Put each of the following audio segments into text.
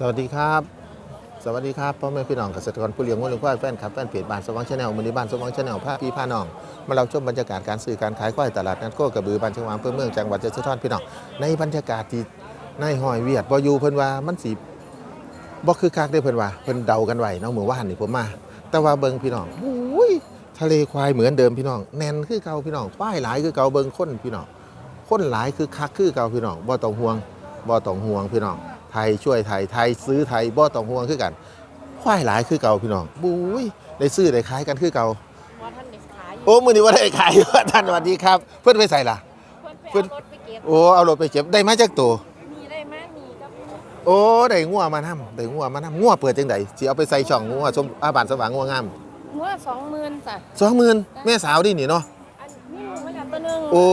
สวัสดีครับ สวัสดีครับพ่อแม่พี่น้องเกษตรกรผู้เลี้ยงวัวเลี้ยงควายแฟนคลับแฟนเพจบ้านสว่างชาแนลมือนี้บ้านสว่างชาแนลพาพี่พาน้อง มาเราชมบรรยากาศการซื้อการขายควายตลาดนัดโคกระบือบ้านเชียงหวางเพื่อเมืองจังหวัดเชียงรายพี่น้องในบรรยากาศที่ในหอยเวียดบอยู่เพิ่นว่ามันสีบ่คือคักได้เพิ่นว่าเพิ่นเดากันไว้เน้องมือว่านนี่ผมมา แต่ว่าเบิ่งพี่น้องอุ้ยทะเลควายเหมือนเดิมพี่น้องแน่นคือเก่าพี่น้องป้ายหลายคือเก่าเบิ่งคนพี่น้องคนหลายคือคักคือเก่าพี่น้องบ่ต้องห่วงบ่ต้องห่วงพี่น้อง ทยช่วยไทยไทยซื้อไทยบ่ต้องห่วงคือกันควายหลายคือเก่าพี่น้องบุ้ยได้ซื้อได้ขายกันคือเก่าว่าท่านเด็กขายอยู่โอ้มือนี้ว่าได้ขายท่านสวัสดีครับ เพื่อนไปใส่ล่ะ เพื่อนไปเอารถไปเก็บโอ้เอารถไปเก็บได้มาจากตัวมีได้ไหมมีครับโอ้ได้งัวมานํได้งัวมานํงัวเปิดจังไดสิเอาไปใส่ช่องงัวชมอาบานสว่างงัวงามหัวสองหมื่นจ้ะ20,000แม่สาวดินี่เนาะ โอ้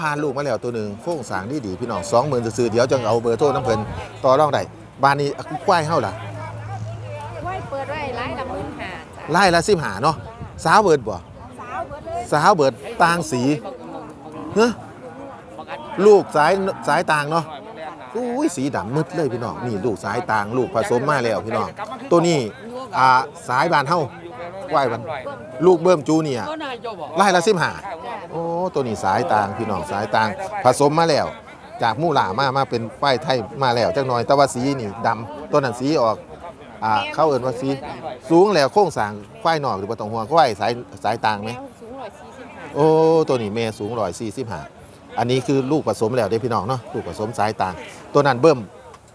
ผ่านลูกมาแล้วตัวหนึงโค้งสร้างดีดีๆพี่น้อง20,000ซื่อๆเดี๋ยวจังเอาเบอร์โทรน้ำเพิ่นต่อรองได้บ้านนี้ควายเฮาล่ะไว้เปิดไว้ไล่ละหมื่นห้าจ้ะไล่ละ15เนาะสาวเบิดบ่สาวเบิดเลยสาวเบิดต่างสีเฮ้ลูกสายสายต่างเนาะอุ้ยสีดำมืดเลยพี่น้องนี่ลูกสายต่างลูกผสมมาแล้วพี่น้องตัวนี้อ่าสายบานเฮา ไหวบัน ลูกเบิ่มจูเนียร์ไล่ละสิบห้าโอ้ ตัวนี้สายต่างพี่น้องสายต่าง ผสมมาแล้ว จากมู่หลามามาเป็นป้ายไทยมาแล้วจักหน่อย แต่ว่าสีนี่ดำตัวนั้นสีออกอ่าเข้าเอิ้นว่าสีสูงแล้วโค้งสร้างควายนอกหรือบ่ต้องห่วงควายสายสายต่างไหมแมวสูงร้อยสี่สิบห้าโอ้ ตัวนี้แม่สูงร้อยสี่สิบห้าอันนี้คือลูกผสมแล้วได้อพี่น้องเนาะ ลูกผสมสายต่าง ตัวนั้นเบิ่ม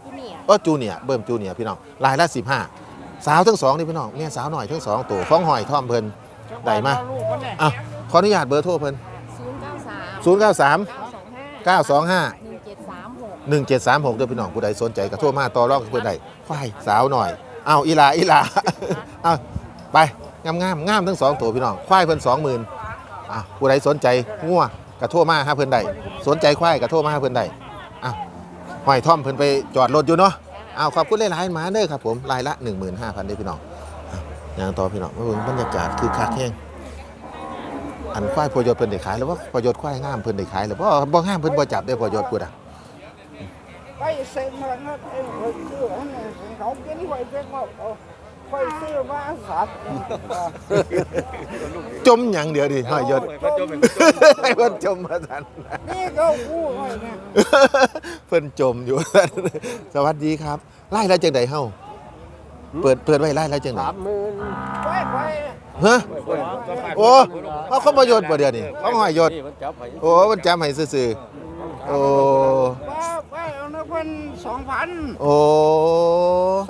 ผู้เนี่ย เออจูเนียร์เบิ่มจูเนียร์พี่น้องรายละสิบห้า สาวทั้งสองนี่พี่น้องแม่สาวหน่อยทั้งสองตัวฟ้องหอยท่อมเพิ่นได้มาอะขออนุญาตเบอร์โทรเพิ่นศูนย์เก้าสามศูนย์เก้าสามเก้าสองห้าเก้าสองห้าหนึ่งเจ็ดสามหกหนึ่งเจ็ดสามหกเด้อพี่น้องผู้ใดสนใจก็โทรมาต่อรองกับเพิ่นได้ควายสาวหน่อยอ้าวอีหลาอีหลาเอาไปงามงามงามทั้งสองตัวพี่น้องควายเพิ่นสองหมื่นอะผู้ใดสนใจงัวกระโทรมาหาเพิ่นได้สนใจควายกระโทรมาหาเพิ่นได้อะหอยท่อมเพิ่นไปจอดรถอยู่เนาะ อ้าวขอบคุณหลายๆมาเด้อครับผมรายละ 15,000เด้พี่น้องอย่างต่อพี่น้องมาเบิ่งบรรยากาศคือคักแห้งอันควายพอยศเพิ่นได้ขายแล้วว่าพอยศควายงามเพิ่นได้ขายแล้วบ่บ่งามเพิ่นบ่จับได้พอยศพูดอะไปเซ็นมาเงินเองไปซื้อให้เนี่ยเขากินไว้เจ๊งว่าเอาไปซื้อมาสัตว์จมหยังเดียวดิหอยยศให้เพิ่นจมมาสันนี่ก็กู้ไว้เนี่ยเพิ่นจมอยู่ซั่นสวัสดีครับไล่แล้วจังไดเฮาเปิดเปิดไว้ไล่แล้วจังไดไปไปฮะโอ้เขาเขาบ่ยศบ่เดี๋ยวนี้เขาหอยยศโอ้มันจำให้ซื่อๆโอ้ไปไปเอาเงินเพิ่นสองพันโอ้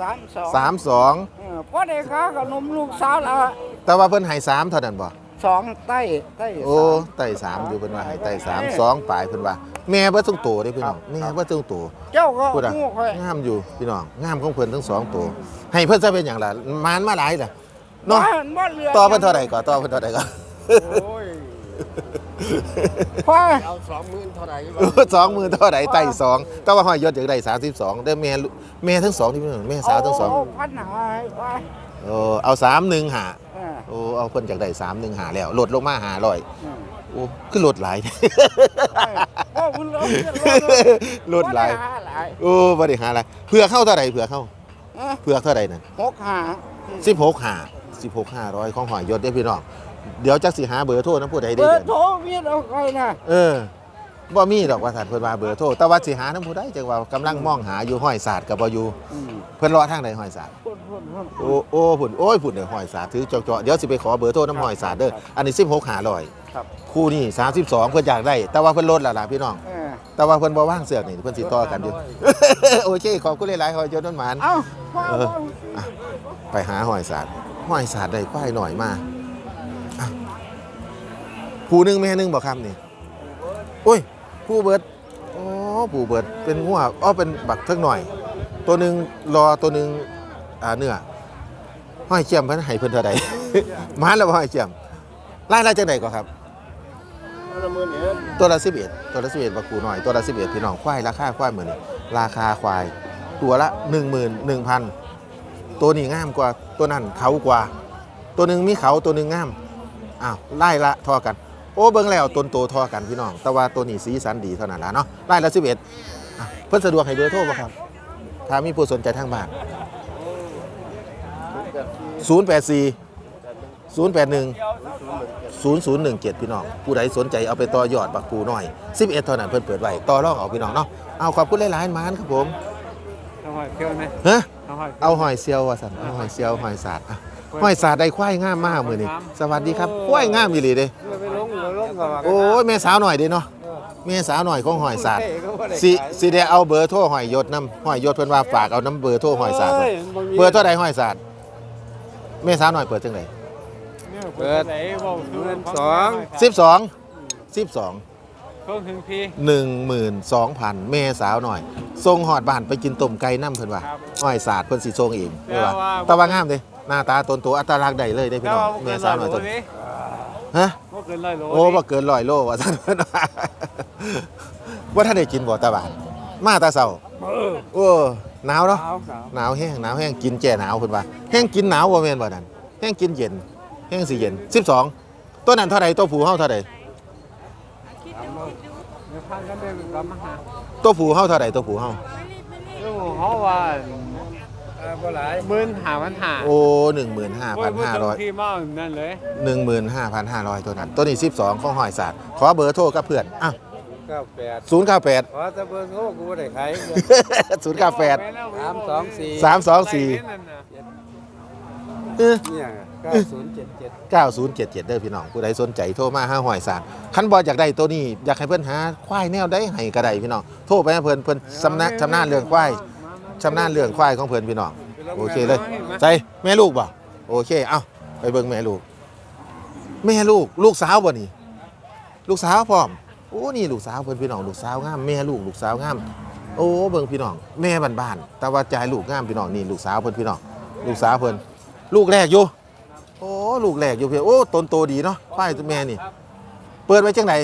สามสองสามสองเออ พอได้ค่าขนมลูกสาวละแต่ว่าเพิ่นให้สามเท่านั้นบ่สองไต้ไต้โอ้สาม ไต่สามอยู่เพิ่นว่าให้ไต่สามสองปลายเพิ่นว่า แม่บ่ต้องโตเด้พี่น้องแม่บ่ต้องโตเจ้าก็พูดอะกู้ค่อยงามอยู่พี่น้องงามของเพิ่นทั้งสองตัวให้เพิ่นซะเป็นอย่างล่ะมานมาหลายล่ะเนาะบ้บ่เหลือต่อเพิ่นเท่าไหร่ก่อนต่อเพิ่นเท่าไหร่ก่อนพอ สองหมื่นเท่าไหร่ไต่สองแต่ว่าห้อยยศอยากได้สามสิบสองได้แม่ลูกแม่ทั้งสองที่พี่น้องแม่สาวทั้งสองเาพันหาให้ไปโอ้เอาสามหนึ่งหาเออโอ้เอาเพิ่นอยากได้สามหนึ่งหาแล้วลดลงมาหาร้อยเออโอ้คือลดหลายโอ้คุณลดลดหลายบ่ไหลายโอ้บ่ได้หาอะไรเผื่อเข้าเท่าไหร่เผื่อเข้าเออเผื่อเท่าไหร่นั่นหกหาสิบหกหาสิบหกห้าร้อยของหอยยศได้อพี่น้อง เดี๋ยวจักสิหาเบอร์โทรนะผู้ใดเบได้อเดือร์โทรเมียเอาใครนะเออบ่มีดอกว่าสันเพิ่นว่าเบอร์โทรแต่ว่าสิหาน้ำผู้ใดจังว่ากำลังมองหาอยู่ห้อยศาสตร์กับบ่อยู่อืมเพิ่นรอทางใดห้อยศาสตร์พุ่นพุ่นพุ่นโอ้โอ้พุ่นโอ้ยพุ่นเด้อห้อยศาสตร์ถือเจาะๆเดี๋ยวสิไปขอเบอร์โทรน้ำห้อยศาสตร์เด้ออันนี้16 500ครับคู่นี้32เพิ่นอยากได้ แต่ว่าเพิ่นลดแล้วล่ะพี่น้อง เออแต่ว่าเพิ่นบ่ว่างเสือกนี่เพิ่นสิต่อกันอยู่ โอเคขอบคุณหลายๆห้อยยศนั่นหมาน เอ้าพ่อเออ พ่ออะไปหาห้อยศาสตร์ห้อยศาสตร์ได้ควายหน่อยมาอะ ผู้หนึงแม่หนึงบ่ครับนี่โอ้ยผู้เบิดอ๋อผู้เบิดเป็นงัวอ๋อเป็นบักเทิงหน่อย ตัวหนึงรอตัวหนึงอ่าเนื้อห้อยเจียมเพิ่นให้เพิ่นเท่าใดมาแล้วบ่ห้อยเจียมรายละจังไดก่อนครับตัวละ11ตัวละ11บักกูหน่อยตัวละ11พี่น้องควายราคาควายเหมือนราคาควาย ตัวละ11,000ตัวนี้งามกว่าตัวนั้นเขากว่า ตัวหนึ่งมีเขาตัวหนึ่งงามอ้าวไล่ละทอกัน โอ้เบิ่งแล้วต้นโตทอกันพี่น้อง แต่ว่าตัวนี้สีสันดีเท่านั้นละเนาะไล่ละ11อะเพิ่นสะดวกให้เบอร์โทรบ่ครับ ถ้ามีผู้สนใจทางบ้าน084 081 0017 พี่น้อง ผู้ใดสนใจเอาไปต่อยอดบักปูน้อย 11เท่านั้นเพิ่นเปิดไว้ต่อรองเอาพี่น้องเนาะเอาขอบคุณหลายๆมานครับผม เอาหอยเที่ยวไหมฮะเอาหอยเอาหอยเซียวว่าสันเอาหอยเซียวหอยสาดอะ หอยสาดได้ควายงามมากมือนี่สวัสดีครับควายงามอีหลีเด้ไปลงลงกับโอ้ยแม่สาวหน่อยเด้เนาะแม่สาวหน่อยของหอยสาดสิสิสิได้เอาเบอร์โทรหอยยศนํหอยยศเพิ่นว่าฝากเอาน้ำเบอร์โทรหอยสาดไว้เบอร์เท่าใดหอยสาดแม่สาวหน่อยเปิดจังไดเปิดไหนบอกเงินสอง12 12เพิ่มถึงพี่12,000แม่สาวหน่อยส่งฮอดบ้านไปกินต้มไก่นํเพิ่นว่าครับหอยสาดเพิ่นสิส่งเองเพิ่นว่าแต่ว่าแต่ว่างามเด้ หน้าตาตนโตอัตลักษณ์ได้เลยเด้พี่น้องแม่สาวหน่อยตัวนี้ฮะเมื่อเกินร้อยโลโอ้บ่เกินร้อยโลว่าซั่นเพิ่นว่าว่าท่านได้กินบ่ตาบานมาตาเช้าโอ้หนาวเนาะสาวสาวหนาวแห้งหนาวแห้งกินแจ่หนาวเพิ่นว่าแห้งกินหนาวบ่แม่นบ่นั่นแห้งกินเย็นแห้งสิเย็น12ตัวนั้นเท่าใดตัวผู้เฮาเท่าใดเดี๋ยวพากันไปกลับมาหาตัวผู้เฮาเท่าใดตัวผู้เฮาเรื่องของเขาว่า บ่หลายหมื่นหาพันหาโอ้ที่15,500มานั่นเลย15,500ตัวนั้น ตัวนี้12ของหอยสาดขอเบอร์โทรกับเพื่อนอะเก้าแปด098ขอจะเบอร์โทรกูได้ขาย098สามสองสี่สามสองสี่เออเนี่ยเก้าศูนย์เจ็ดเจ็ด9077เด้อพี่น้องผู้ใดสนใจโทรมาหาหอยสารคันบ่อยากได้ตัวนี้อยากให้เพิ่นหาควายแนวใดให้ก็ได้พี่น้องโทรไปให้เพิ่นเพิ่นสำนักชำนาญเรื่องควาย ชำนาญเรื่องควายของเพิ่นพี่น้องโอเคเลยใส่แม่ลูกบ่โอเคเอ้าไปเบิ่งแม่ลูก แม่ลูกลูกสาวบ่นี่ ลูกสาวพร้อมโอ้นี่ลูกสาวเพิ่นพี่น้องลูกสาวงามแม่ลูกลูกสาวงามโอ้เบิ่งพี่น้องแม่บ้านๆแต่ว่าใจายลูกงามพี่น้องนี่ลูกสาวเพิ่นพี่น้องลูกสาวเพิ่นลูกแรกอยู่โอ้ลูกแรกอยู่เพียโอ้ตนโตดีเนาะป้ายตัวแม่นี่ เปิดไว้จังไหน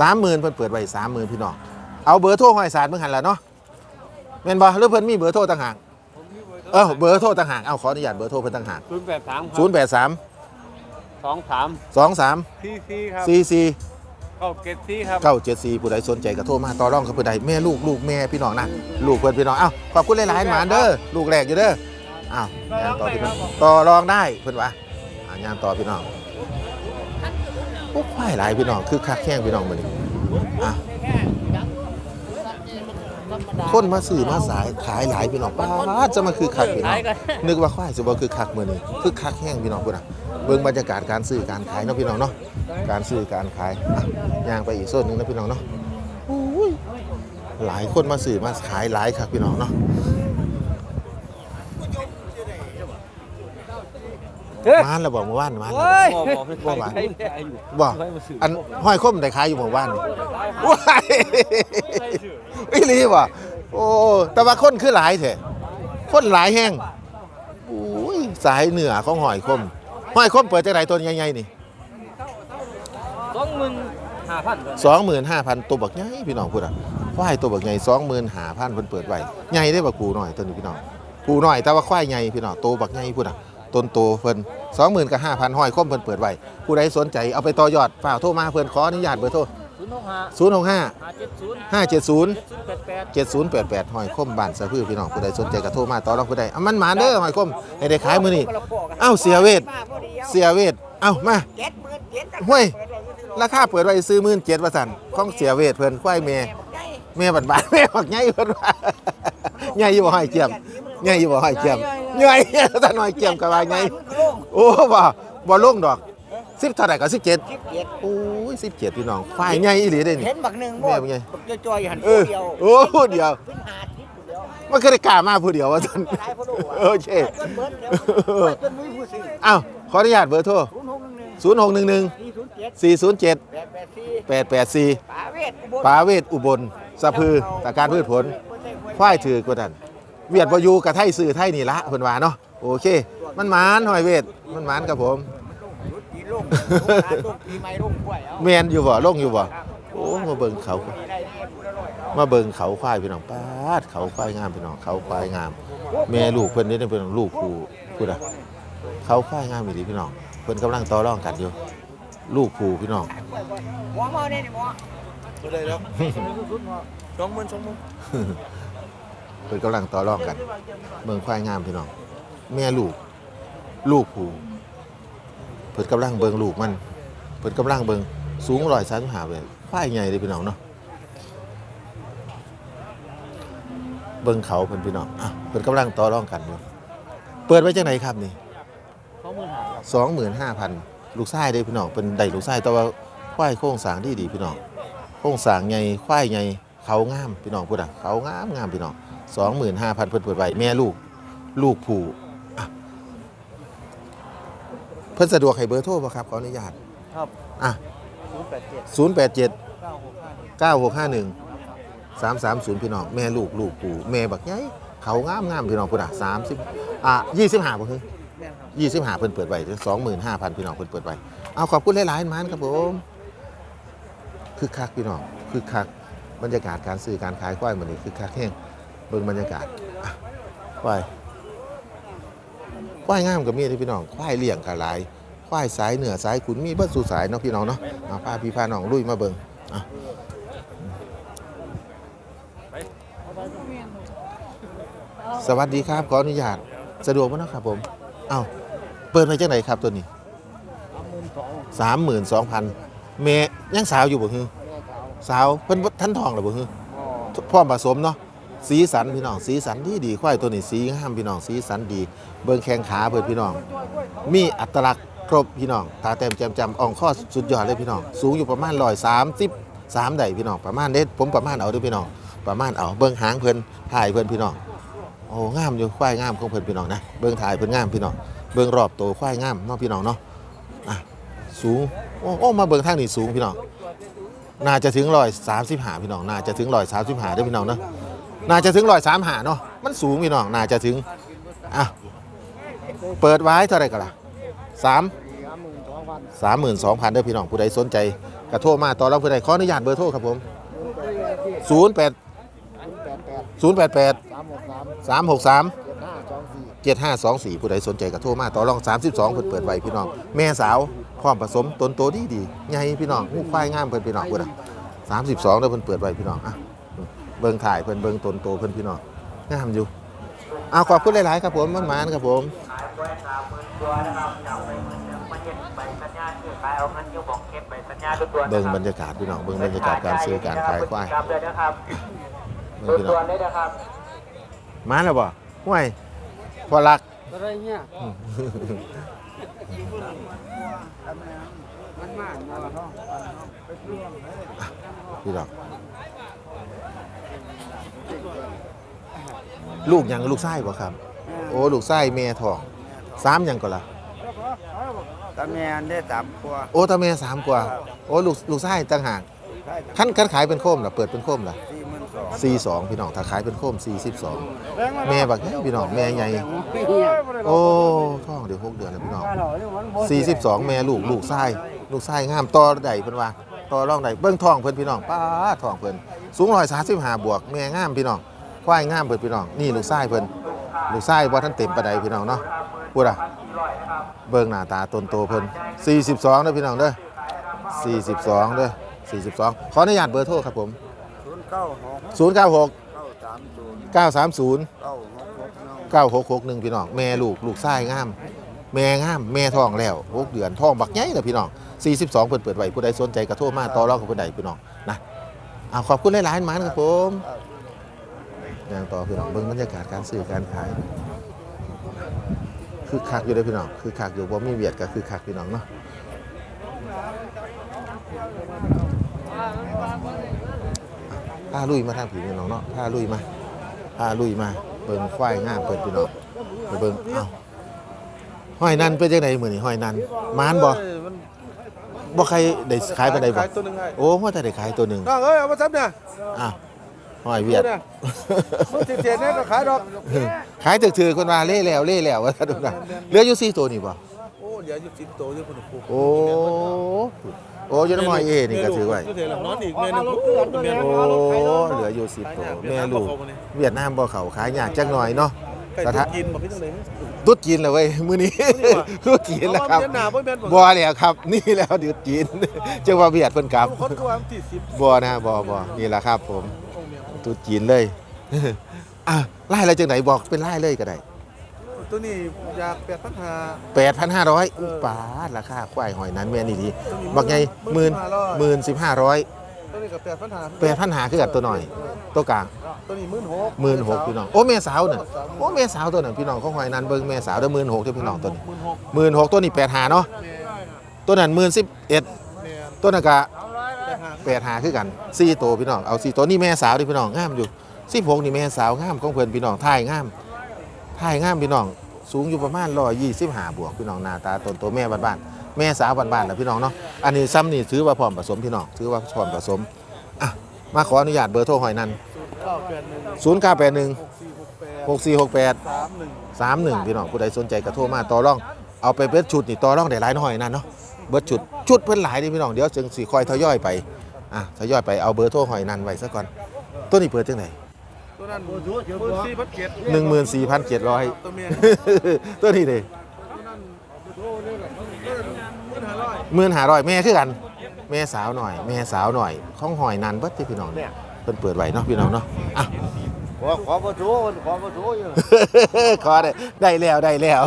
สามหมื่นเพิ่นเปิดไว้สามหมื่นพี่น้องเอาเบอร์โทรหอยสารเมื่อหันแล้วเนาะ แม่นบ่หรือเพิ่นมีเบอร์โทรต่างหากเออเบอร์โทรต่างหากเอาขออนุญาตเบอร์โทรเพิ่นต่างหากศูนย์แปดสามศูนย์แปดสามสองสามสองสามซีซีครับสี่สี่เก้าเกตซีครับ เก้าเจ็ดสี่ผู้ใดสนใจก็โทรมาต่อรองกับผู้ใดแม่ลูกลูกแม่พี่น้องนะลูกเพิ่นพี่น้องเอ้าขอบคุณหลายๆหมานเด้อลูกแรกอยู่เด้ออ้าวงานต่อพี่น้องต่อรองได้เพิ่นว่าอ่างานต่อพี่น้องพวกควายหลายพี่น้องคือคักแข้งพี่น้องมื้อนี้อะ คนมาซื้อมาสายขายหลายพี่น้องป้าดจะมาคือคักพี่น้องนึกว่าควายสิบ่คือคักมื้อนี้คือคักแห้งพี่น้องพุ่นน่ะเบิ่งบรรยากาศการซื้อการขายเนาะพี่น้องเนาะการซื้อการขายอะย่างไปอีกโซนหนึงนะพี่น้องเนาะโอ้ยหลายคนมาซื้อมาขายหลายคักพี่น้องเนาะมานแล้วบอกเมื่อวานมานแล้วบอกบ่หวานบ่อันห้อยคมได้ขายอยู่หมู่บ้านนี่ว้ายอีหลีบ่ โอ้ แต่ว่าคนคือหลายแท้คนหลายแห้งโอ้ยสายเหนือของหอยคม หอยคมเปิดจังไดตัวใหญ่ๆนี่สองหมื่นห้าพัน25,000ตัวบักใหญ่พี่น้องพูดอะควายตัวบักใหญ่25,000เพิ่นเปิดไว้ใหญ่ได้บ่กูหน่อยตัวนี้พี่น้องกูหน่อยแต่ว่าควายใหญ่พี่น้องโตบักใหญ่พูดอะต้นโตเพิ่น20,000กับ5,000ห้อยคมเพิ่นเปิดไว้ผู้ใดสนใจเอาไปต่อยอดฝากโทรมาเพิ่นขออนุญาตเบอร์โทร ศูนย์หกห้า065 ห้าเจ็ดศูนย์570 เจ็ดศูนย์แปดแปด 7088หอยคมบ้านสะพือพี่น้องผู้ใดสนใจก็โทรมาต่อรองผู้ใดเอามันหมาเด้อหอยคมให้ได้ขายมื้อนี้เอ้าเสียเวทเสียเวทเอ้ามา เจ็ดหมื่นเจ็ดห้วย ราคาเปิดไว้ซื้อมื่นเจ็ดว่าสั่นของเสียเวทเพิ่นควายแม่แม่บ้านๆแม่บักใหญ่เพิ่นว่าใหญ่อยู่บ่หอยเจียมใหญ่อยู่บ่หอยเจียมใหญ่ถ้าหอยเจียมก็ว่าใหญ่โอ้บ่บ่ลงดอก 10เท่าไหร่ก็17สิบเจ็ดโอ้ย17พี่น้องควายใหญ่อีหลีเด้นี่ เห็นบักหนึ่งแม่เป็นไงบักจอยๆหันเอตัวอเดียวโอ้เดียวขึ้นหาทิพย์เดียวมันก็ได้กล้ามาผู้เดียวว่าซั่นหลายพอดูโอเค จนเบิดเดี๋ยวจนมุ้ยผู้ซื้ออ้าวขออนุญาตเบอร์โทรศูนย์หกหนึ่งหนึ่ง0611สี่ศูนย์เจ็ด407แปดแปดสี่884ปาเวทอุบลปาเวทอุบลสะพือตะการพืชผล ควายถือกว่านั่นเวียดบ่อยู่กับไทยซื้อไทยนี่ละเพิ่นว่าเนาะโอเค มันหมานหอยเวทมันหมานกับผมรุดปี ลงลงปีใหม่ลงกล้วยเอาแมนอยู่บ่ลงอยู่บ่โอ้มาเบิ่งเขา ปีได้เนี่ยพูดอร่อยมาเบิ่งเขาควายพี่น้องปาดเขาควายงามพี่น้องเขาควายงาม แม่ลูกเพิ่นนี่เป็นลูกผู้พูดอะเขาควายงามอีหลีพี่น้องเพิ่นกำลังต่อรองกันอยู่ ลูกผู้พี่น้อง หัวเมาเนี่ยนี่หัวตัวใดแล้วสองหมื่นสองหมื่นเพิ่นกำลังต่อรองกัน เมืองควายงามพี่น้อง แม่ลูก ลูกผู เพิ่นกำลังเบิงลูกมัน เพิ่นกำลังเบิงสูงร้อยสามสิบห้าเว้ยควายใหญ่เลยพี่น้องเนาะเบิงเขาเพิ่นพี่น้องอะเพิ่นกำลังต่อรองกันอยู่เปิดไว้จังไหนครับนี่สองหมื่นห้าพันลูกไส้เด้พี่น้องเป็นได้ลูกไส้แต่ว่าควายโค้งสางที่ดีพี่น้องโค้งสางใหญ่ควายใหญ่เขางามพี่น้องพูดอะเขางามงามพี่น้องสองหมื่นห้าพันเพิ่นเปิดไว้แม่ลูก ลูกผู้ เพิ่นสะดวกให้เบอร์โทรป่ะครับขออนุญาตครับอะศูนย์แปดเจ็ดศูนย์แปดเจ็ดเก้าหกห้าเก้าหกห้าหนึ่งสามสามศูนย์พี่น้องแม่ลูกลูกผู้แม่บักใหญ่เขางามงามพี่น้องพูดอะสามสิบอะยี่สิบห้าบ่คือแม่นครับยี่สิบห้าเพิ่นเปิดไว้สองหมื่นห้าพันพี่น้องเพิ่นเปิดไว้เอาขอบคุณหลายๆมันครับผมคือคักพี่น้องคือคักบรรยากาศการซื้อการขายควายมันนี่คือคักแห้งเบิ่งบรรยากาศอะควาย ควายงามกับมีที่พี่น้องควายเลี้ยงกะหลายควายสายเหนือสายขุนมีเบิดสู่สายเนาะพี่น้องเนาะเอาพาพี่พาน้องลุยมาเบิ่งอะสวัสดีครับขออนุญาตสะดวกมั้ยนาะครับผมเอ้าเปิดไปจังไหนครับตัวนี้สามหมื่นสองพันเมยังสาวอยู่บ่ฮือสาวเพิ่นท่านทองหรือบ่ฮือพร้อมผสมเนาะ สีสันพี่น้องสีสันดีดีควายตัวนี้สีงามพี่น้องสีสันดี เบิ่งแข้งขาเพิ่นพี่น้อง มีอัตลักษณ์ครบพี่น้องตาแต้มแจ่มจำอ่องข้อสุดยอดเลยพี่น้อง สูงอยู่ประมาณร้อยสามสิบสามได้พี่น้องประมาณเด็ดผมประมาณเอาด้วยพี่น้องประมาณเอาเบิ่งหางเพิ่นถ่ายเพิ่นพี่น้องโอ้งามอยู่ควายงามของเพิ่นพี่น้องนะเบิ่งถ่ายเพิ่นงามพี่น้องเบิ่งรอบตัวควายงามเนาะพี่น้องเนาะอะสูงโอ้โอ้มาเบิ่งทางนี้สูงพี่น้องน่าจะถึงร้อยสามสิบห้าพี่น้องน่าจะถึงร้อยสามสิบห้าด้พี่น้องเนาะ น่าจะถึงร้อยสามหาเนาะมันสูงพี่น้องน่าจะถึงอะเปิดไว้เท่าไหร่กันล่ะสามสามหมื่นสองพันเด้อพี่น้องผู้ใดสนใจกระโทรมาต่อเราผู้ใดขออนุญาตเบอร์โทรครับผมศูนย์แปดศูนย์แปดแปดสามหกสามเจ็ดห้าสองสี่7524 ผู้ใดสนใจก็โทรมาต่อรอง 32เพิ่นเปิดไว้พี่น้อง แม่สาวพร้อมผสมตนโตดีดีใหญ่พี่น้องหูควายงามเพิ่นพี่น้องเพิ่นอะ32แล้วเพิ่นเปิดไว้พี่น้องอะ เบิ่งถ่ายเพิ่นเบิ่งตนโตเพิ่นพี่น้องงามอยู่เอาขอบคุณหลาย ๆ ครับผมมันมานครับผมเบิ่งบรรยากาศพี่น้องเบิ่งบรรยากาศการซื้อการขายควายครับเลยนะครับเบิ่งพี่น้ตัอวงเลยนะครับมาแล้วบ่ห้วยพอรักอะไรเงี้ยมันมากนะเนาะพี่น้อง ลูกหยังลูกไส้บ่ครับ โอ้ลูกไส้แม่ทองสามหยังก่อนล่ะตาแม่ได้สามครัวโอ้ตาแม่สามกว่า โอ้ลูกลูกไส้ต่างหากใช่ขั้นขั้นขายเป็นโคมล่ะเปิดเป็นโคมล่ะสี่หมื่นสองสี่สองพี่น้องถ้าขายเป็นโคมสี่สิบสองแม่บักใหญ่พี่น้องแม่ใหญ่โอ้ท้องเดี๋ยวหกเดือนแล้วพี่น้องสี่สิบสองแม่ลูกลูกไส้ลูกไส้งามต่อใดเพิ่นว่าต่อรองใดเบิ้งท้องเพิ่นพี่น้องป้าดท้องเพิ่นสูงร้อยสามสิบห้าบวกแม่งามพี่น้อง ควายงามเพิ่นพี่น้อง นี่ลูกไส้เพิ่นลูกไส้บ่ทันเต็มปานใดพี่น้องเนาะพูดอะเบิ่งหน้าตาตนโตเพิ่น42เด้อพี่น้องเด้อ42เด้อ42 ขออนุญาตเบอร์โทรครับผมศูนย์เก้าหก096เก้าสามศูนย์930เก้าหกหกน้อง9661 พี่น้อง แม่ลูกลูกไส้งาม แม่งาม แม่ท้องแล้วหกเดือนท้องบักใหญ่เลยพี่น้อง 42 เพิ่นเปิดไว้ผู้ใดสนใจก็โทรมาต่อรองกับผู้ใดพี่น้องนะเอาขอบคุณหลายๆหมานครับผม อย่างต่อพี่น้องเบิ่งบรรยากาศการซื้อการขายคือคักอยู่เด้อพี่น้องคือคักอยู่บ่มีเวียดก็คือคักพี่น้องเนาะพาลุยมาทางผีพี่น้องเนาะพาลุยมาพาลุยมาเบิ่งควายงามเปิดพี่น้องไปเบิ่งเอ้าห้อยนันเป็นจังไดมื้อนี้ห้อยนันมานบ่บ่ใครได้ขายปานใดบ่ขายตัวหนึงให้โอ้ว่าแต่ได้ขายตัวหนึงน้องเอ้ยเอามาซับเนี่ยอ้าว ห้อยเวียดเนี่ยมึงเจ็ดเนี่ยก็ขายดอกขายถือๆคนว่าเล่แล้วเล่แล้วว่าซั่นน่ะเหลืออยู่4ตัวนี่บ่โอ้เดี๋ยวอยู่สิบโตอยู่คนครูโอ้โอ้ยน้ำมอยเอนี่ก็ถือไว้อยู่เถอะนอนอีกเมนูเมนูโอ้เหลืออยู่สิบตัวแม่ลูกเวียดนามบ่เขาขายยากจักหน่อยเนาะไก่กระตุทะกินบอกพี่ตรงไหนตุ๊ดจีนเลยเว้ยมื้อนี้ตุ๊ดจีนแล้วครับเวียดนามบ่แม่นบ่บ่แล้วครับ นี่แล้วตุ๊ดจีนจังว่าเวียดเพิ่นกลับคนก็ว่าที่สิบบ่นะบ่บ่นี่แหละครับผม ตุ๊ดจีนเลยอะไล่อะไรจังไหนบอกเป็นไล่เลยก็ได้ตัวนี้อยากแปดพันหาแปดพันห้าร้อยเออปาดราคาควายหอยนั้นแม่นี่ดีบักไงหหมื่มื่นน15,000หมื่นสิบห้าร้อยตัวนี้กับแปดพันหาแปดพันหาคือกันตัวหน่อย ตัวกลาง ตัวนี้หมื่นหกหมื่นหกพี่น้อง โอ้แม่สาวน่ะโอ้แม่สาวตัวนั้นพี่น้องของหอยนั้นเบิ่งแม่สาวเด้อหมื่นหกที่พี่น้องตัวนี้หมื่นหกหมื่นหกตัวนี้แปดหาเนาะแม่ตัวนั้นหมื่นสิบเอ็ดแม่ตัวนั้นก็แปดหา แปดหาคือกันสี่ตัวพี่น้องเอาสี่ตัวนี่แม่สาวดิพี่น้องงามอยู่สิบหกนี่แม่สาวงามของเพื่อนพี่น้องท่ายงามท่ายงามพี่น้อง สูงอยู่ประมาณร้อยยี่สิบห้าบวกพี่น้องหน้าตาตนตัวแม่บ้านๆแม่สาวบ้านๆนะพี่น้องเนาะอันนี้ซ้ำนี่ถือว่าพร้อมผสมพี่น้องถือว่าพร้อมผสมอะมาขออนุญาตเบอร์โทรหอยนันเก้าแปดหนึ่งศูนย์เก้าแปดหนึ่งหกสี่หกแปดสามหนึ่งสามหนึ่งพี่น้องผู้ใดสนใจกระโทรมาต่อร่อง เอาไปเบิดชุดนี่ต่อร่องได้หลายหน่อยนั่นเนาะเบิดชุดชุดเพิ่นหลายนี่พี่น้องเดี๋ยวจึงสีคอยทยอยไป อะทยอยไปเอาเบอร์โทรหอยนันไว้ซะก่อน ตัวนี้เปิดจังไหนตัวนั้นหมื่นสี่พันเจ็ดหนึ่งหมื่นสี่พันเจ็ดร้อยตัวเมียตัวนี้เลยตัวนั้นโอ้เนี่ยแหละหมื่นห้าร้อยหมื่นหาร้อยแม่คือกันแม่สาวหน่อย แม่สาวหน่อยของหอยนันเบิดที่พี่น้องเนี่ยเพิ่นเปิดไว้เนาะพี่น้องเนาะอะขอขอประตูขอประตูอยู่ขอได้ได้แล้วได้แล้ว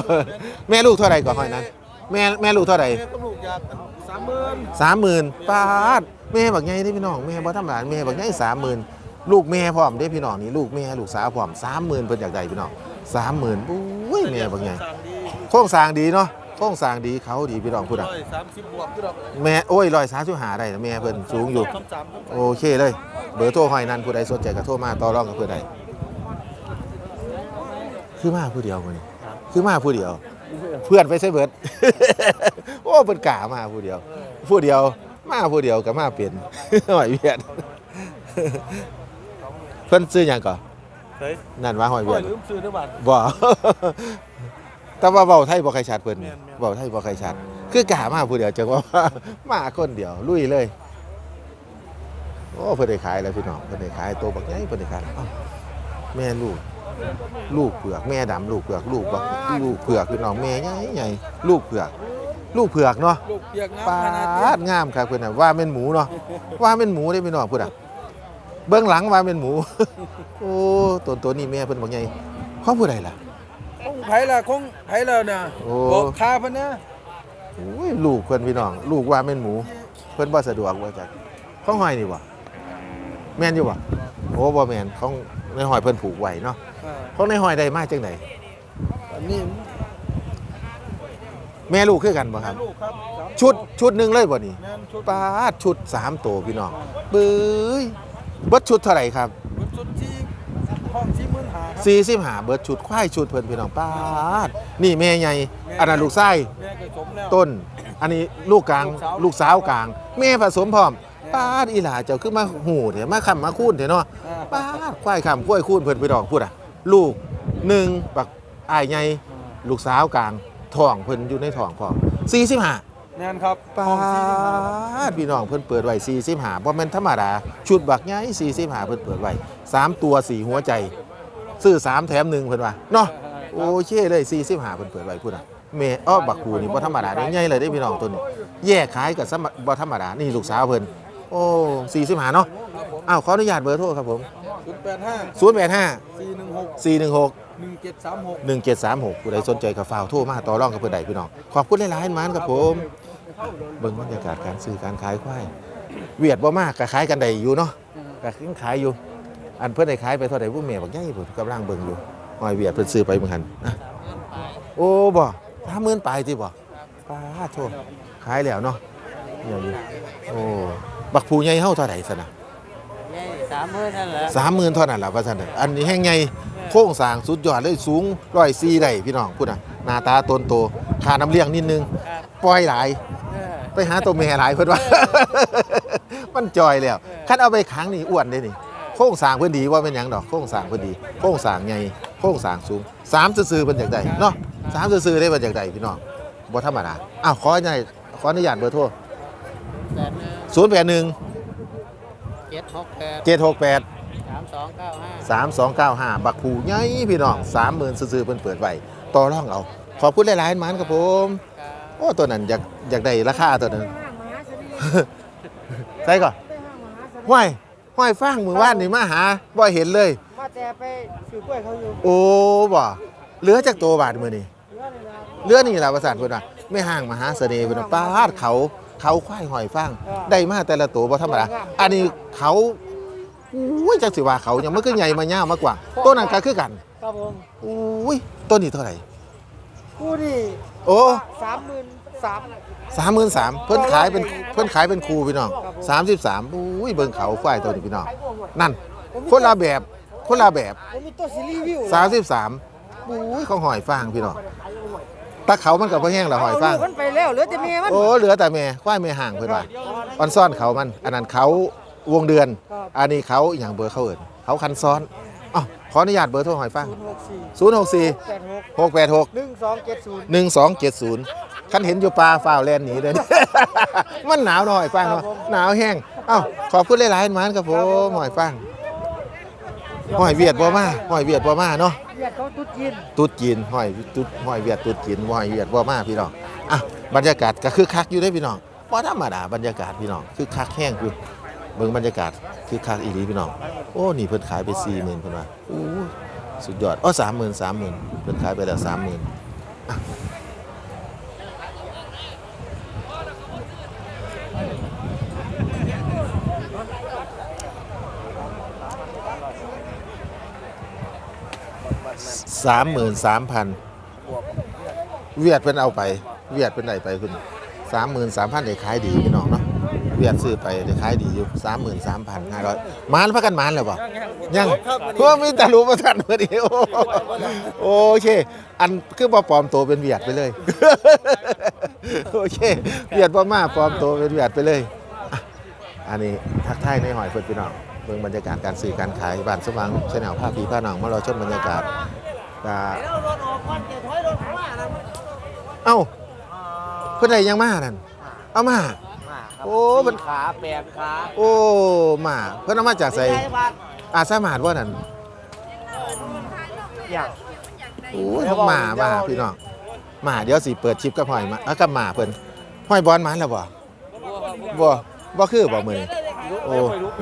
แม่ลูกเท่าไหร่ก่อนหอยนั้นแม่แม่ลูกเท่าไหร่แม่ต้องลูกอยากสามหมื่นสามหมื่นปาด แม่บักใหญ่เด้พี่น้องแม่บ่ธรรมดาแม่บักใหญ่สามหมื่นลูกแม่พร้อมเด้พี่น้องนี่ลูกแม่ลูกสาวพร้อมสามหมื่นเพิ่นอยากได้พี่น้องสามหมื่นอุ้ยแม่บักใหญ่สั่งดีโครงสร้างดีเนาะโครงสร้างดีเขาดีพี่น้องพูดอะร้อยสามสิบบวกคือดอกแม่โอ้ยร้อยสามสิบหาได้นะแม่เพิ่นสูงอยู่ สามสามสามโอเคเลย เบอร์โทรหอยนั้นผู้ใดสนใจก็โทรมาต่อรองกับเพื่อใดคือมาผู้เดียวคนนี้คือมาผู้เดียว เพื่อนไปใช้เบิร์ดโอ้เป็นกล้ามาผู้เดียว ผู้เดียว มาผู้เดียวกับมาเปลี่ยน หอยเวียดเพิ่นซื้อหยังก่อนเฮ้ยนั่นว่าหอยโอ้เวียยดลืมซื้อด้วยบัตร บ่ แต่ว่าเว้าไทยบ่ใครชัดเพิ่นแม่นๆ เว้าไทยบ่ใครชัด คือกล้ามาผู้เดียวจังว่า มาคนเดียวลุยเลย โอ้เพิ่นได้ขายแล้วพี่น้องเพิ่นได้ขายตัวบักใหญ่เพิ่นได้ขายแล้วอ้าวแม่ลูก ลูกเผือกแม่ดำลูกเผือกลูกบักลูกเผือกพี่น้องแม่ใหญ่ใหญ่ลูกเผือก ลูกเผือกเนาะลูกเปียกน้ำปาขนาดดงามครับเพิ่นน่ะว่าเป็นหมูเนาะว่าเป็นหมูได้พี่น้องพุ่นอะเบื้องหลังว่าเป็นหมู โอ้ตัวตัวนี้แม่เพิ่นบักใหญ่เขาผู้ใดล่ะ คงไผ่ละคงไผ่แล้วนะโอ้ บอกคาเพิ่นนะโอ้ยลูกเพิ่นพี่น้อง ลูกว่าเป็นหมู เพิ่นบ่สะดวกว่าจักของหอยนี่บ่แม่นอยู่บ่โอ้บ่แม่นของในหอยเพิ่นผูกไว้เนาะอ่าของในหอยได้มาจังไดอันนี้ แม่ลูกคือกันบ่ครับ ลูกครับสามชุดชุดหนึงเลยบ่นี่แม่นชุดปาดชุด3ตัวพี่น้องเบ้ยเบิดชุดเท่าไหร่ครับชุดที่ห้องที่มื่นหาครับ45เบิดชุดควายชุดเพิ่นพี่น้องปาดนี่แม่ใหญ่อันนั้นลูกชายแม่เคยสมแล้ว ต้น อันนี้ลูกกลางลูกสาวลูกสาวกลาง แม่ผสมพร้อมปาดอีหลาเจ้าคือมาหูเถอะมาคำมาคูนเถอะเนาะ อ่าป้าดควายคำควายคูนเพิ่นไปดอกพูดอะ ลูกหนึ่งปักอ้ายใหญ่ลูกสาวกลาง ท้องเพิ่นอยู่ในท้องพร้อม45แม่นครับป้าห้องที่ดพี่น้องเพิ่นเปิดไว้45บ่แม่นธรรมดาชุดบักใหญ่45เพิ่นเปิดไว้สามตัวสี่หัวใจ ซื้อสามแถมหนึ่งเพิ่นว่าเนาะโอเคเลย45เพิ่นเปิดไว้พูดอะแม่อ้อบักคูนี่บ่ธรรมดาเด้ใหญ่เลยเด้พี่น้องตัวนี้แยกขายกับสมบ่ธรรมดานี่ลูกสาวเพิ่นโอ้45เนาะอ้าวขออนุญาตเบอร์โทรครับผมชุดแปดห้า085สี่หนึ่งหก416 หนึ่งเจ็ดสามหก1736ผู้ใดสนใจกับฝ่าวโทรมาต่อรองกับเพื่อนใดพี่น้อง ขอบคุณหลายๆมานครับผม เบิ่งบรรยากาศการซื้อการขายควาย เวียดบ่มากก็ขายกันได้อยู่เนาะก็ยังขายอยู่ อันเพิ่นได้ขายไปเท่าใดผู้แม่บักใหญ่พุ่นกำลังเบิ่งอยู่หอยเวียดเพิ่นซื้อไปเหมือนกันนะโอ้บ่30,000ปลายติบ่ป้าโทษขายแล้วเนาะเนี่ยอยู่โอ้บักผู้ใหญ่เฮาเท่าใดซั่นน่ะสามหมื่นนั่นแหละสามหมื่นเท่านั้นแหละว่าซั่นเด้ออันนี้แห้งไง โค้งสร้างสุดยอดเลยสูงร้อยซีได้พี่น้องพูดน่ะหน้าตาตนโตขาน้ำเลี้ยงนิดนึงปล่อยหลายไปหาตัวแม่หลายเพิ่นว่า มันจอยแล้วคันเอาไปขังนี่อ้วนได้นี่โค้งสร้างเพิ่นดีว่าเป็นหยังดอกโค้งสร้างเพิ่นดีโค้งสร้างใหญ่โค้งสร้างสูงสามซื่อๆเพิ่นอยากได้เนาะสามซื่อๆได้เพิ่นอยากได้พี่น้องบ่ธรรมดาอ้าวขออนุญาตขออนุญาตเบอร์โทรแปดหนึ่ง081 เจ็ดหกแปด768สาม สองเก้าห้าสามสองเก้าห้าบักผูใหญ่พี่น้องสามหมื่นซื้อๆเพิ่นเปิดไว้ต่อรองเอา ขอบคุณหลายๆมันครับผมโอ้ตัวนั้นอยากอยากได้ราคาตัวนั้นใช่ก่อนห้อยห้อยฟางมือว่านนี่มาหาบ่เห็นเลย มาแต่แต่ไปซื้อกล้วยเขาอยู่โอ้บ่เหลือจากตัวบาทมื้อนี้เรือนี่นะเรือนี่ล่ะประสานเพิ่นว่าไม่ห่างมหาเสน่ห์เพิ่นว่าปาดเขาเขาควายหอยฟางได้มาแต่ละตัวบ่ธรรมดาอันนี้เขา อุ้ยจักสิว่าเขายังมันคือใหญ่มายาวมากกว่าตัวนั้นก็คือกันครับผมอุ้ยตัวนี้เท่าไหร่กูนี่โอ้สามหมื่นสามสามหมื่นสามเพิ่นขายเป็นเพิ่นขายเป็นครูพี่น้องสามสิบสามอุ้ยเบิ่งเขาควายตัวนี้พี่น้องนั่นคนละแบบคนละแบบผมมีตัวซีรีส์วิวสามสิบสามอุ้ยของหอยฟางพี่น้องตาเขามันกับพ่อแห้งละหอยฟางเลูกมันไปแล้วเหลือแต่แม่มันโอ้เหลือแต่แม่ควายแม่ห่างเพิ่นว่าออนซ่อนเขามัน อันนั้นเขา วงเดือนอันนี้เขาอหย่างเบอร์เขาเอิ้นเขาคันซ้อนอ๋อขออนุญาตเบอร์โทรหอยฟางศูนย์หกสี่0 6 4 แปดหก6 8 6 หนึ่งสองเจ็ดศูนย์หนึ่งสองเจ็ดศูนย์คันเห็นอยู่ปลาฝ่าวแลนหนีเลยมันหนาวหน่อยฟังเนาะหนาวแห้งเอ้าขอบคุณหลายๆมันครับผมหอยฟังหอยเวียดบ่มาหอยเวียดบ่มาเนาะ เวียดเขาตุ๊ดจีนตุ๊ดจีนหอยตุ๊ดหอยเวียดตุ๊ดจีนหอยเวียดบ่มาพี่น้องอะบรรยากาศก็คือคักอยู่ได้อพี่น้องบ่ธรรมดาบรรยากาศพี่น้องคือคักแห้งคือ เบิ่งบรรยากาศคือคักอีหลีพี่น้องโอ้นี่เพิ่นขายไป40,000เพิ่นว่าอู้สุดยอดอ๋อ30,000 30,000เพิ่นขายไปแล้ว30,000สามหมื่นสามพันเวียดเป็นเอาไป เวียดเป็นไหนไปคุณสามหมื่นสามพันได้ขายดีพี่น้องเนาะ เวียดซื้อไปได้ขายดีอยู่สามหมื่นสามพันห้าร้อยมานพักกันมานเลยบ่ยังเพราะว่ามีแต่รู้ประทันพอดีโอ้โอเค อันคือบ่ปลอมตัวเป็นเวียดไปเลย โอเค เวียดบ่มาปลอมตัวเป็นเวียดไปเลยอะอันนี้ทักทายในหอยเพื่อนพี่น้องเบิ่งบรรยากาศการซื้อการขายบ้านสว่างชแนลภาพพีผ้าหนังมารอชมบรรยากาศก็เอ้าเพิ่นได้ยังมานั่นเอามา โอ้เพิ่นขาแปดขาโอ้มาเพิ่นเอามาจากไสอาสามารถว่านั่นอย่างโอ้ยมามาพี่น้องมาเดี๋ยวสิเปิดชิปกับหอยมาเอากับมาเพิ่นหอยบอลมาแล้วบ่บ่บ่คือบ่มื้อนี้โอ้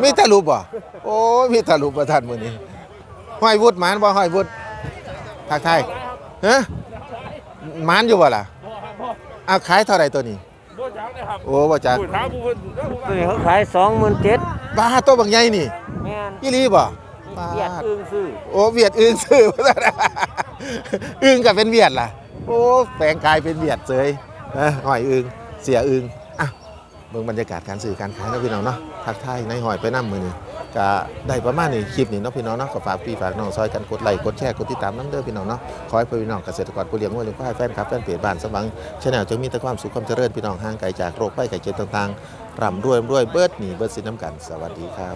มีแตะรูปบ่โอ้ยมีแตะรูปบ่ทันมื้อนี้หอยวุฒหมานบ่หอยวุฒทักทายฮะหมานอยู่บ่ล่ะเอาขายเท่าไหร่ตัวนี้ โอ้บ่จักตัวนี้เขาขายสองหมื่นเจ็ดบ้าตัวบางใหญ่นี่แม่นอีหลีบ่บ้าเบียดอึ้งซื้อโอ้เวียดอึ้งซื้ออึ้งกับเป็นเวียดล่ะ โอ้แปลงกายเป็นเวียดเสยเออหอยอึ้งเสียอึ้งอะเบิ่งบรรยากาศการสื่อการขายเนาะพี่น้องเนาะทักทายในหอยไปน้ำมือนี่ ก็ได้ประมาณนี้คลิปนี้เนาะพี่น้องเนาะก็ฝากพี่ฝากน้องซอยกันกดไลค์กดแชร์กดติดตามน้ำเด้อพี่น้องเนาะขอให้พี่น้องเกษตรกรผู้เลี้ยงวัวเลี้ยงควายแฟนครับแฟนเพจบ้านสวังชาแนลจงมีแต่ความสุขความเจริญพี่น้องห่างไกลจากโรคภัยไข้เจ็บต่างๆร่ำรวยรวยเบิดหนีเบิดสินน้ำกันสวัสดีครับ